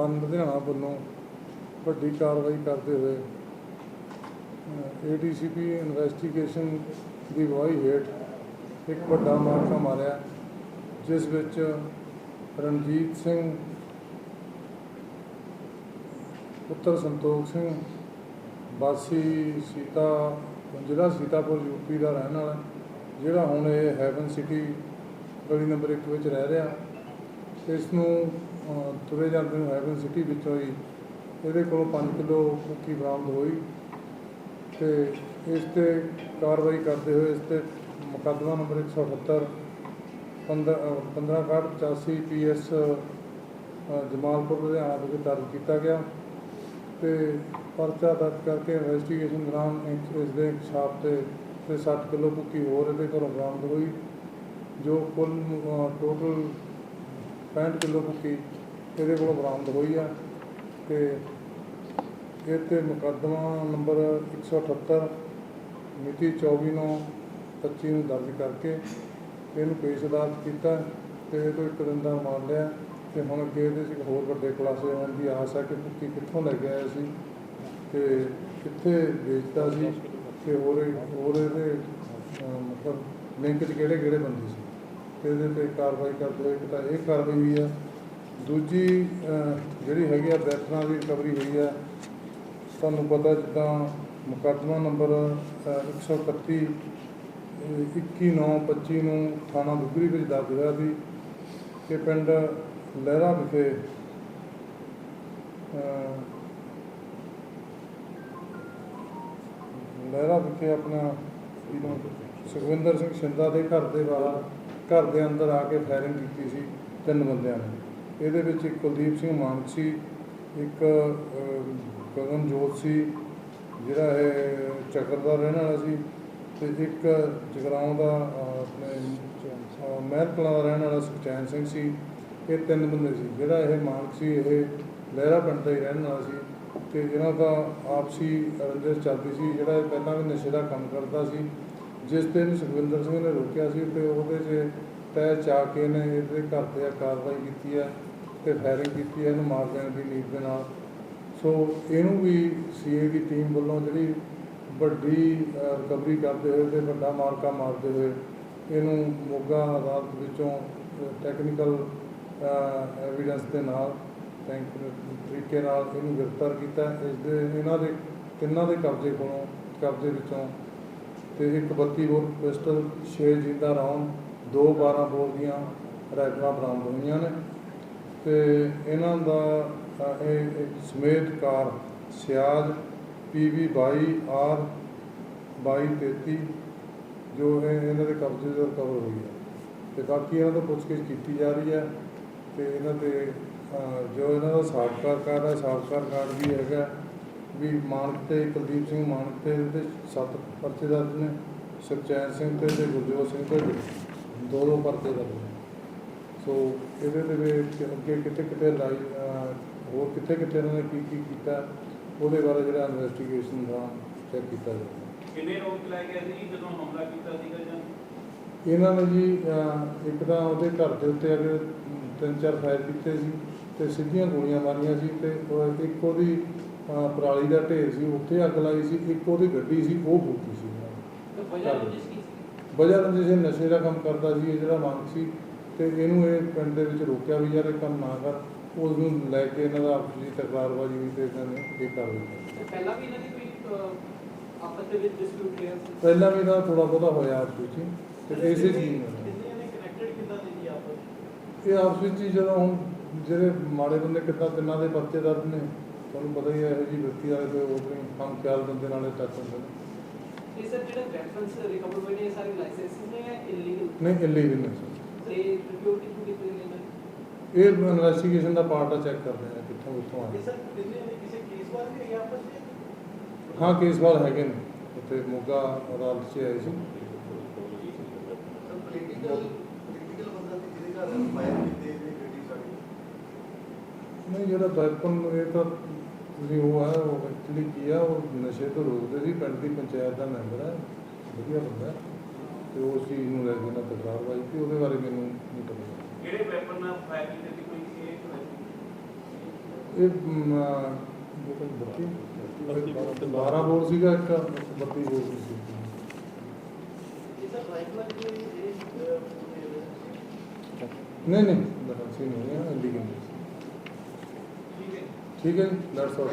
One Ludhiana ਵੱਲੋਂ ਵੱਡੀ ਕਾਰਵਾਈ ਕਰਦੇ ਹੋਏ ਏਡੀਸੀਪੀ ਇਨਵੈਸਟੀਗੇਸ਼ਨ ਦੀ ਅਗਵਾਈ ਹੇਠ ਇੱਕ ਵੱਡਾ ਮਾਰਕਾ ਮਾਰਿਆ, ਜਿਸ ਵਿੱਚ ਰਣਜੀਤ ਸਿੰਘ, ਪੁੱਤਰ ਸੰਤੋਖ ਸਿੰਘ, ਵਾਸੀ ਸੀਤਾ ਜ਼ਿਲ੍ਹਾ ਸੀਤਾਪੁਰ ਯੂਪੀ ਦਾ ਰਹਿਣ ਵਾਲਾ, ਜਿਹੜਾ ਹੁਣ ਇਹ ਹੈਵਨ ਸਿਟੀ ਗਲੀ ਨੰਬਰ 1 ਵਿੱਚ ਰਹਿ ਰਿਹਾ। ਇਸ ਨੂੰ ਤੁਰੇ ਜਾਂਦੇ ਨੂੰ ਹੈਵਨ ਸਿਟੀ ਵਿੱਚੋਂ ਹੀ। ਇਹਦੇ ਕੋਲੋਂ 5 ਕਿਲੋ ਕੁੱਕੀ ਬਰਾਮਦ ਹੋਈ ਤੇ ਇਸ ਤੇ ਕਾਰਵਾਈ ਕਰਦੇ ਹੋਏ ਇਸ ਤੇ ਮੁਕੱਦਮਾ ਨੰਬਰ 178 1585 ਪੀਐਸ ਜਮਾਲਪੁਰ, ਲੁਧਿਆਣਾ ਵਿਖੇ ਦਰਜ ਕੀਤਾ ਗਿਆ ਤੇ ਪਰਚਾ ਦਰਜ ਕਰਕੇ ਇਨਵੈਸਟੀਗੇਸ਼ਨ ਦੌਰਾਨ ਇਸ ਇਸ ਦੇ ਛਾਪ ਤੇ ਤੇ 60 ਕਿਲੋ ਕੁੱਕੀ ਹੋਰ ਇਹਦੇ ਘਰੋਂ ਬਰਾਮਦ ਹੋਈ, ਜੋ ਕੁੱਲ ਟੋਟਲ 65 ਕਿਲੋ ਕੁੱਕੀ ਇਹਦੇ ਕੋਲੋਂ ਬਰਾਮਦ ਹੋਈ ਆ ਤੇ ਇਹ ਤੇ ਮੁਕੱਦਮਾ ਨੰਬਰ 178 ਮਿਤੀ 24 ਨੂੰ 25 ਨੂੰ ਦਰਜ ਕਰਕੇ ਇਹਨੂੰ ਪੇਸ਼ ਅਦਾਲਤ ਕੀਤਾ ਤੇ ਇਹ ਤੋਂ ਇੱਕ ਦਿਨ ਦਾ ਮਾਰ ਲਿਆ ਤੇ ਹੁਣ ਅੱਗੇ ਇਹਦੇ 'ਚ ਹੋਰ ਵੱਡੇ ਖੁਲਾਸੇ ਹੋਣ ਦੀ ਆਸ ਹੈ ਕਿ ਕੁੱਕੀ ਕਿੱਥੋਂ ਲੈ ਕੇ ਆਇਆ ਸੀ ਤੇ ਕਿੱਥੇ ਵੇਚਦਾ ਸੀ ਤੇ ਹੋਰ ਹੋਰ ਇਹਦੇ ਮਤਲਬ ਲਿੰਕ 'ਚ ਕਿਹੜੇ ਕਿਹੜੇ ਬੰਦੇ ਸੀ? ਤੇ ਇਹਦੇ ਤੇ ਕਾਰਵਾਈ ਕਰਦੇ ਹੋਏ ਇੱਕ ਤਾਂ ਇਹ ਕਾਰਵਾਈ ਵੀ ਆ ਦੂਜੀ ਜਿਹੜੀ ਹੈਗੀ ਆ ਵੈਪਨਾਂ ਦੀ ਰਿਕਵਰੀ ਹੋਈ ਆ ਤੁਹਾਨੂੰ ਪਤਾ ਜਿੱਦਾਂ ਮੁਕੱਦਮਾ ਨੰਬਰ ਅਹ, 131 21925 ਨੂੰ ਥਾਣਾ ਦੁਗਰੀ ਵਿੱਚ ਦਰਜ ਹੋਇਆ ਸੀ ਕਿ ਪਿੰਡ ਲਹਿਰਾ ਵਿਖੇ ਲਹਿਰਾ ਵਿਖੇ ਆਪਣਾ ਸੁਖਵਿੰਦਰ ਸਿੰਘ ਸ਼ਿੰਦਾ ਦੇ ਘਰ ਦੇ ਬਾਹਰ ਘਰ ਦੇ ਅੰਦਰ ਆ ਕੇ ਫਾਇਰਿੰਗ ਕੀਤੀ ਸੀ ਤਿੰਨ ਬੰਦਿਆਂ ਨੇ। ਇਹਦੇ ਵਿੱਚ ਇੱਕ ਕੁਲਦੀਪ ਸਿੰਘ ਮਾਨਕ ਸੀ ਇੱਕ ਅਹ, ਗਗਨਜੋਤ ਸੀ ਜਿਹੜਾ ਇਹ ਚੱਕਰ ਦਾ ਰਹਿਣ ਵਾਲਾ ਸੀ ਤੇ ਇੱਕ ਜਗਰਾਉਂ ਦਾ ਆਪਣੇ ਅਹ, ਦਾ ਰਹਿਣ ਵਾਲਾ ਸੁਖਚੈਨ ਸਿੰਘ ਸੀ। ਇਹ ਤਿੰਨ ਬੰਦੇ ਸੀ ਜਿਹੜਾ ਇਹ ਮਾਨਕ ਸੀ ਇਹ ਲਹਿਰਾ ਪਿੰਡ ਦਾ ਹੀ ਰਹਿਣ ਵਾਲਾ ਸੀ ਤੇ ਜਿਹਨਾਂ ਦਾ ਆਪਸੀ ਰੰਜਿਸ਼ ਚੱਲਦੀ ਸੀ ਜਿਹੜਾ ਇਹ ਪਹਿਲਾਂ ਵੀ ਨਸ਼ੇ ਦਾ ਕੰਮ ਕਰਦਾ ਸੀ ਜਿਸ ਦਿਨ ਸੁਖਵਿੰਦਰ ਸਿੰਘ ਨੇ ਰੋਕਿਆ ਸੀ ਤੇ ਉਹਦੇ 'ਚ ਤੈ ਚਾ ਕੇ ਨੇ ਇਹਦੇ ਘਰ ਤੇ ਆ ਕਾਰਵਾਈ ਕੀਤੀ ਹੈ। ਤੇ ਫਾਇਰਿੰਗ ਕੀਤੀ ਹੈ ਇਹਨੂੰ ਮਾਰ ਦੇਣ ਦੀ ਨੀਤ ਦੇ ਨਾਲ। ਸੋ ਇਹਨੂੰ ਵੀ ਸੀਏ ਦੀ ਟੀਮ ਵੱਲੋਂ ਜਿਹੜੀ ਵੱਡੀ ਰਿਕਵਰੀ ਕਰਦੇ ਹੋਏ ਤੇ ਵੱਡਾ ਮਾਰਕਾ ਮਾਰਦੇ ਹੋਏ ਇਹਨੂੰ ਮੋਗਾ ਅਦਾਲਤ ਵਿੱਚੋਂ ਟੈਕਨੀਕਲ ਐਵੀਡੈਂਸ ਦੇ ਨਾਲ ਤਰੀਕੇ ਨਾਲ ਇਹਨੂੰ ਗ੍ਰਿਫਤਾਰ ਕੀਤਾ। ਇਸ ਦੇ, ਇਹਨਾਂ ਦੇ ਤਿੰਨਾਂ ਦੇ ਕਬਜ਼ੇ ਕੋਲੋਂ, ਕਬਜ਼ੇ ਵਿੱਚੋਂ ਤੇ ਇੱਕ 32 ਬੋਰ ਪਿਸਟਲ 6 ਜਿੰਦਾ ਰਾਉਂਡ ਦੋ 12 ਬੋਰ ਦੀਆਂ ਰਾਈਫਲਾਂ ਬਰਾਮਦ ਹੋਈਆਂ ਨੇ। ਤੇ ਇਹਨਾਂ ਦਾ ਇਹ ਸਮੇਤ ਕਾਰ ਸਿਆਜ ਪੀਵੀ 22 ਆਰ 2233 ਜੋ ਇਹ ਇਹਨਾਂ ਦੇ ਕਬਜ਼ੇ ਤੋਂ ਰਿਕਵਰ ਹੋਈ ਹੈ। ਤੇ ਬਾਕੀ ਇਹਨਾਂ ਤੋਂ ਪੁੱਛਗਿੱਛ ਕੀਤੀ ਜਾ ਰਹੀ ਹੈ ਤੇ ਇਹਨਾਂ ਤੇ ਜੋ ਇਹਨਾਂ ਦਾ ਸਾਬਕਾ ਕਾਰ ਹੈ, ਸਾਬਕਾ ਕਾਰਡ ਵੀ ਹੈਗਾ ਵੀ ਮਾਨਕ ਤੇ ਕੁਲਦੀਪ ਸਿੰਘ ਮਾਨਕ ਤੇ ਇਹਦੇ ਸੱਤ ਪਰਚੇ ਦਰਜ ਨੇ, ਸੁਖਚੈਨ ਸਿੰਘ ਤੇ ਤੇ ਗੁਰਜੋਤ ਸਿੰਘ ਤੇ ਦੋ ਦੋ ਪਰਚੇ ਦਰਜ ਨੇ। ਸੋ ਇਹਦੇ ਦੇ ਵਿੱਚ ਅੱਗੇ ਕਿਤੇ ਕਿਤੇ ਲਾਈ ਹੋਰ ਕਿੱਥੇ ਕਿੱਥੇ ਇਹਨਾਂ ਨੇ ਕੀ ਕੀ ਕੀਤਾ ਉਹਦੇ ਬਾਰੇ ਜਿਹੜਾ ਇਨਵੈਸਟੀਗੇਸ਼ਨ ਦਾ ਚੈੱਕ ਕੀਤਾ ਜਾਵੇ। ਕਿੰਨੇ ਲੋਕ ਲੈ ਗਏ ਸੀ ਜਦੋਂ ਹਮਲਾ ਕੀਤਾ ਸੀਗਾ ਜਾਂ? ਇਹਨਾਂ ਨੇ ਜੀ ਇੱਕ ਤਾਂ ਉਹਦੇ ਘਰ ਦੇ ਉੱਤੇ ਅਗੇ ਤਿੰਨ ਚਾਰ ਫਾਇਰ ਕੀਤੇ ਸੀ ਤੇ ਸਿੱਧੀਆਂ ਗੋਲੀਆਂ ਮਾਰੀਆਂ ਸੀ ਤੇ ਇੱਕ ਉਹਦੀ ਪਰਾਲੀ ਦਾ ਢੇਰ ਸੀ ਉੱਥੇ ਅੱਗ ਲਾਈ ਸੀ ਇੱਕ ਉਹਦੀ ਗੱਡੀ ਸੀ ਉਹ ਫੂਕੀ ਸੀ। ਵਜ੍ਹਾ ਰੰਜਿਸ਼ ਕੀ ਸੀ? ਵਜ੍ਹਾ ਰੰਜਿਸ਼ ਇਹ ਨਸ਼ੇ ਦਾ ਕੰਮ ਕਰਦਾ ਸੀ ਇਹ ਜਿਹੜਾ ਮੰਗ ਸੀ ਤੇ ਇਹਨੂੰ ਇਹ ਪਿੰਡ ਦੇ ਵਿੱਚ ਰੋਕਿਆ ਵੀ ਯਾਰ ਇਹ ਕੰਮ ਨਾ ਕਰ। ਉਸ ਨੂੰ ਲੈ ਕੇ ਇਹਨਾਂ ਦਾ ਆਪਸੀ ਤਕਰਾਰਬਾਜ਼ੀ ਹੋਈ ਤੇ ਇਹਨਾਂ ਨੇ ਇਹ ਕਰ ਦਿੱਤਾ। ਤੇ ਪਹਿਲਾਂ ਵੀ ਇਹਨਾਂ ਦੀ ਕੋਈ ਅਹ, ਆਪਸ ਦੇ ਵਿੱਚ ਡਿਸਪਿਊਟ ਰਿਹਾ ਸੀ? ਪਹਿਲਾਂ ਵੀ ਇਹਨਾਂ ਥੋੜਾ ਬਹੁਤਾ ਹੋਇਆ ਆਪਸ ਵਿੱਚ ਹੀ, ਤੇ ਇਸੇ ਚੀਜ਼ ਨਾਲ। ਕਿੰਨੇ ਨੇ ਕਨੈਕਟਡ ਕਿੱਦਾਂ ਦੇ ਜੀ ਆਪਸ ਇਹ ਆਪਸ ਵਿੱਚ ਹੀ ਜਦੋਂ ਹੁਣ ਜਿਹੜੇ ਮਾੜੇ ਬੰਦੇ ਕਿੱਦਾਂ ਤਿੰਨਾਂ ਦੇ ਪਰਚੇ ਦਰਜ ਨੇ ਤੁਹਾਨੂੰ ਪਤਾ ਹੀ ਹੈ ਇਹੋ ਜਿਹੀ ਵਿਅਕਤੀ ਵਾਲੇ ਕੋਈ ਹੋਰ ਨਹੀਂ ਹਮ ਖਿਆਲ ਬੰਦੇ ਨਾਲੇ ਟੱਚ ਹੁੰਦੇ ਨੇ। ਇਹ ਸਰ ਜਿਹੜੇ ਵੈਪਨਸ ਰਿਕਵਰ ਹੋਏ ਨੇ ਇਹ ਸਾਰੇ ਲਾਇਸੈਂਸ ਨੇ ਇਲੀਗਲ ਨਹੀਂ ਇਲੀਗਲ ਨੇ। ਤੇ ਰਿਪੋਰਟ ਕਿੱਥੋਂ ਕੀਤੀ ਗਈ ਨੇ? ਇਹ ਇਨਵੈਸਟੀਗੇਸ਼ਨ ਦਾ ਪਾਰਟ ਆ ਚੈੱਕ ਕਰਦੇ ਆ ਕਿੱਥੋਂ ਕਿੱਥੋਂ ਆਏ ਸਰ ਕਿੰਨੇ ਨੇ ਕਿਸੇ ਕੇਸ ਬਾਰੇ ਵੀ ਹੈ ਆਪਸ ਵਿੱਚ? ਹਾਂ ਕੇਸ ਵਾਲ ਹੈਗੇ ਨੇ। ਉੱਥੇ ਮੋਗਾ ਅਦਾਲਤ 'ਚ ਆਏ ਸੀ। ਪੋਲੀਟੀਕਲ ਪੋਲੀਟੀਕਲ ਬੰਦਾ ਸੀ ਜਿਹਦੇ ਘਰ ਫਾਇਰ ਕੀਤੇ ਨੇ ਗੱਡੀ ਸਾਡੀ। ਨਹੀਂ ਜਿਹੜਾ ਵੈਪਨ ਇਹ ਤਾਂ ਤੁਸੀਂ ਉਹ ਹੈ ਉਹ ਐਕਚੁਅਲੀ ਕੀ ਆ ਉਹ ਨਸ਼ੇ ਤੋਂ ਰੋਕਦੇ ਸੀ ਪਿੰਡ ਦੀ ਪੰਚਾਇਤ ਦਾ ਮੈਂਬਰ ਹੈ ਵਧੀਆ ਬੰਦਾ। ਹੈ। ਤੇ ਉਸ ਚੀਜ਼ ਨੂੰ ਲੈ ਕੇ ਨਾ ਤਕਰਾਰਬਾਜ਼ੀ ਸੀ ਉਹਦੇ ਬਾਰੇ ਮੈਨੂੰ ਨਹੀਂ ਪਤਾ। ਕਿਹੜੇ ਵੈਪਨ ਨਾਲ ਫਾਇਰ ਕੀਤੇ ਸੀ? ਕੋਈ ਇਹ ਇਹ ਬੱਤੀ 12 ਬੋਰ ਸੀਗਾ ਇੱਕ 32 ਬੋਰ ਸੀ। ਨਹੀਂ ਨਹੀਂ ਦਰਅਸਲ ਨਹੀਂ ਹੈ ਇੰਡੀਕੇਟਰ ਠੀਕ ਹੈ। ਠੀਕ ਹੈ ਦੈਟਸ ਆਲ